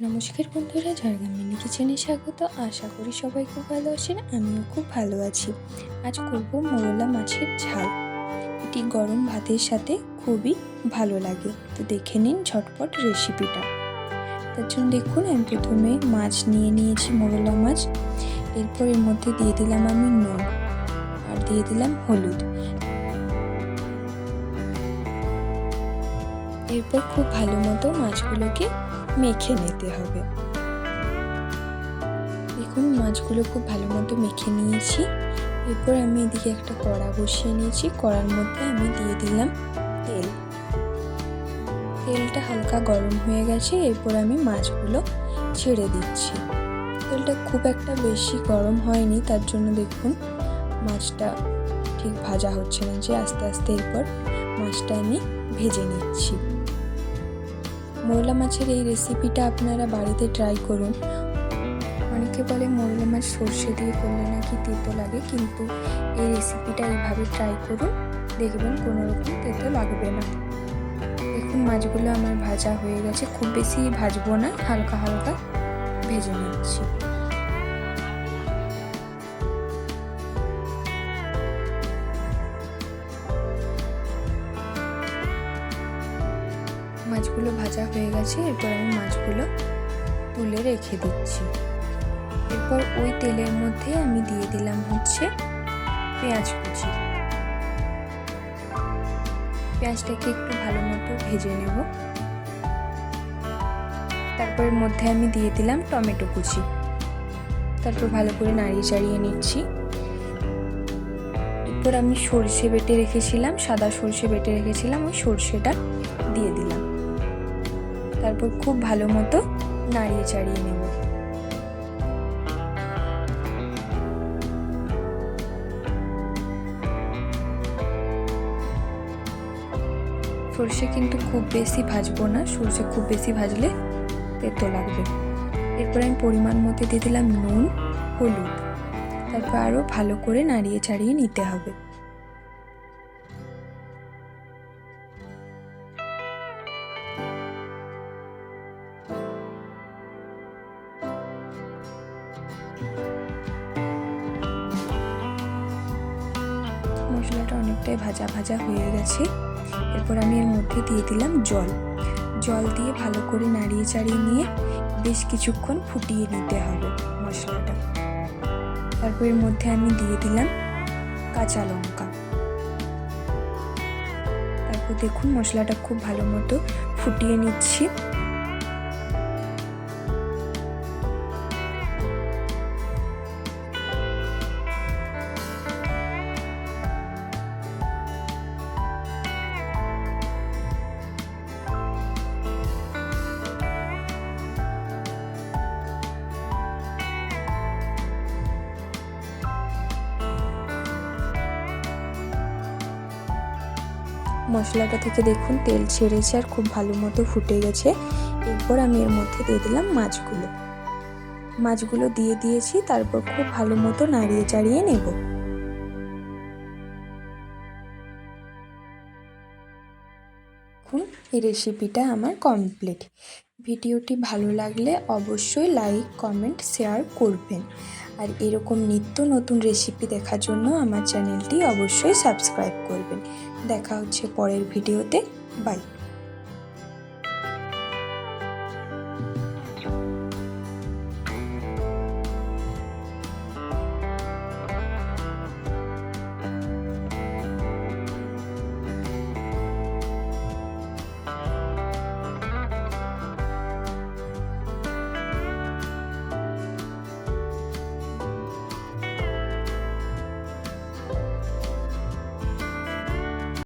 নমস্কার বন্ধুরা, ঝাড়গ্রাম মিনি কিচেনে স্বাগত। আশা করি সবাই খুব ভালো আছেন, আমিও খুব ভালো আছি। আজ করব মোরলা মাছের ঝাল। এটি গরম ভাতের সাথে খুবই ভালো লাগে। তো দেখে নিন ঝটপট রেসিপিটা তার জন্য দেখুন, আমি প্রথমে মাছ নিয়ে নিয়েছি, মোরলা মাছ। এরপর এর মধ্যে দিয়ে দিলাম আমি নুন আর দিয়ে দিলাম হলুদ। এরপর খুব ভালো মতো মাছগুলোকে মেখে নিতে হবে। দেখুন, মাছগুলো খুব ভালো মতো মেখে নিয়েছি। এরপর আমি এদিকে একটা কড়া বসিয়ে নিয়েছি। কড়ার মধ্যে আমি দিয়ে দিলাম তেল। তেলটা হালকা গরম হয়ে গেছে। এরপর আমি মাছগুলো ছেড়ে দিচ্ছি। তেলটা খুব একটা বেশি গরম হয়নি, তার জন্য দেখুন, মাছটা ঠিক ভাজা হচ্ছে না যে আস্তে আস্তে এরপর মাছটা আমি ভেজে নিচ্ছি। মোরলা মাছের এই রেসিপিটা আপনারা বাড়িতে ট্রাই করুন। অনেকে বলে মৌলা মাছ সর্ষে দিয়ে করলে নাকি তেতো লাগে, কিন্তু এই রেসিপিটা এইভাবে ট্রাই করুন, দেখবেন কোনো রকম তেতো লাগবে না। দেখুন, মাছগুলো আমার ভাজা হয়ে গেছে। খুব বেশি ভাজবো না, হালকা হালকা ভেজে নিচ্ছি। মাছগুলো ভাজা হয়ে গেছে, এরপর আমি মাছগুলো তুলে রেখে দিচ্ছি। এরপর ওই তেলের মধ্যে আমি দিয়ে দিলাম হচ্ছে পেঁয়াজ কুচি। পেঁয়াজটাকে একটু ভালো মতো ভেজে নেব। তারপর মধ্যে আমি দিয়ে দিলাম টমেটো কুচি। তারপর ভালো করে নাড়িয়ে চাড়িয়ে নিচ্ছি। এরপর আমি সর্ষে বেটে রেখেছিলাম, সাদা সর্ষে বেটে রেখেছিলাম, ওই সর্ষেটা দিয়ে দিলাম। তারপর খুব ভালো মতো নাড়িয়ে চাড়িয়ে নেব। সর্ষে কিন্তু খুব বেশি ভাজবো না, সর্ষে খুব বেশি ভাজলে তেতো লাগবে। এরপর আমি পরিমাণ মতো দিয়ে দিলাম নুন, হলুদ। তারপর আরও ভালো করে নাড়িয়ে চাড়িয়ে নিতে হবে। মশলাটা অনেকটাই ভাজা ভাজা হয়ে গেছে। এরপর আমি এর মধ্যে দিয়ে দিলাম জল। জল দিয়ে ভালো করে নাড়িয়ে চাড়িয়ে নিয়ে বেশ কিছুক্ষণ ফুটিয়ে নিতে হবে মশলাটা। তারপর এর মধ্যে আমি দিয়ে দিলাম কাঁচা লঙ্কা। তারপর দেখুন মশলাটা খুব ভালো মতো ফুটিয়ে নিচ্ছি। মশলাটা থেকে দেখুন তেল ছেড়েছে আর খুব ভালো মতো ফুটে গেছে। এরপর আমি এর মধ্যে দিয়ে দিলাম মাছগুলো। মাছগুলো দিয়ে দিয়েছি, তারপর খুব ভালো মতো নাড়িয়ে চাড়িয়ে নেব। দেখুন, এই রেসিপিটা আমার কমপ্লিট ভিডিওটি ভালো লাগলে অবশ্যই লাইক কমেন্ট শেয়ার করবেন। আর এরকম নিত্য নতুন রেসিপি দেখার জন্য আমার চ্যানেলটি অবশ্যই সাবস্ক্রাইব করবেন। দেখা হচ্ছে পরের ভিডিওতে বাই